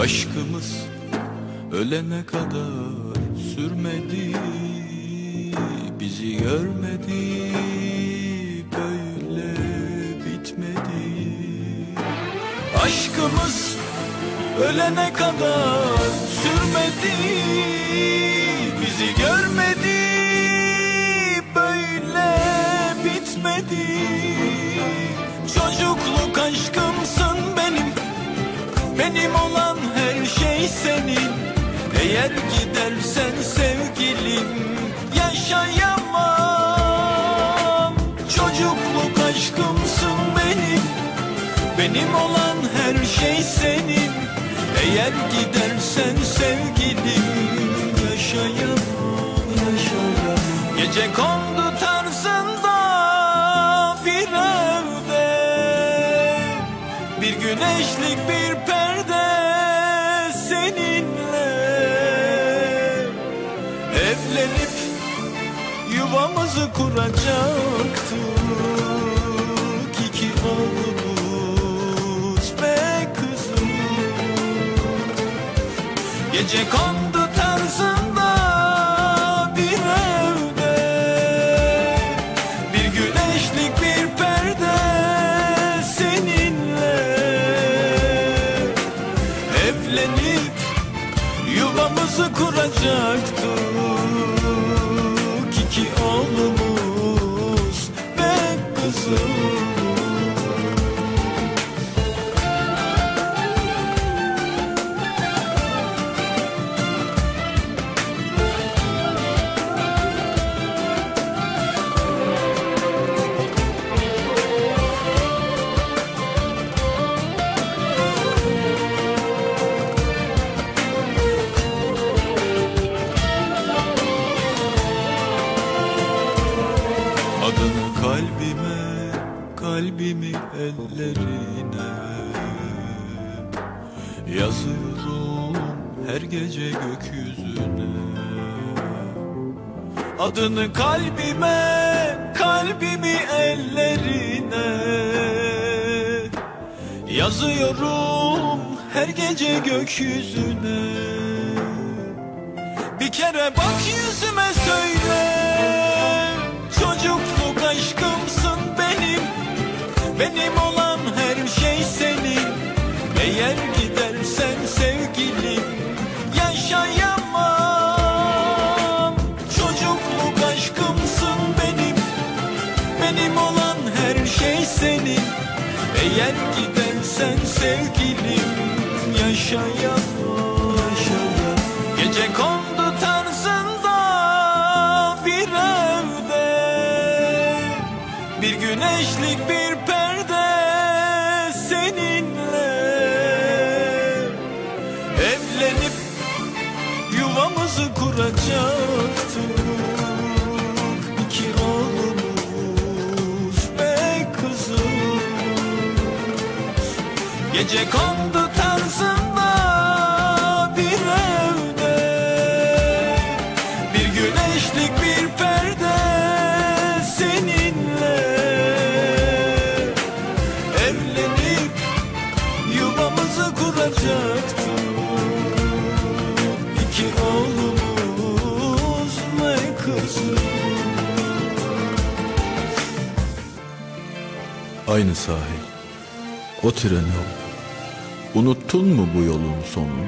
Aşkımız ölene kadar sürmedi Bizi görmedi böyle bitmedi. Aşkımız ölene kadar sürmedi Bizi görmedi böyle bitmedi. Çocukluk aşkımsın benim benim olan Eğer gidersen sevgilim yaşayamam. Çocukluk aşkımsın benim Benim olan her şey senin. Eğer gidersen sevgilim yaşayamam, yaşayamam. Gece kondu tarzında bir evde. Bir güneşlik bir perde seninle yuvamızı kuracaktık. İki oğlumuz ve kızım Gece kondu tarzında bir evde. Bir güneşlik bir perde seninle. Evlenip yuvamızı kuracaktık ellerine. Yazıyorum her gece gökyüzüne. Adını kalbime, kalbimi ellerine. Yazıyorum her gece gökyüzüne. Bir kere bak yüzüme söyle Çocukluk Eğer gidersen sevgilim Yaşayamam, yaşayamam. Gece kondu tarzında bir evde. Bir güneşlik bir perde seninle. Evlenip yuvamızı kuracaktık Gece kondu tarzında bir evde. Bir güneşlik bir perde seninle. Evlenip yuvamızı kuracaktık İki oğlumuz ve kızımız Aynı sahil, o tren yol. Unuttun mu bu yolun sonunu?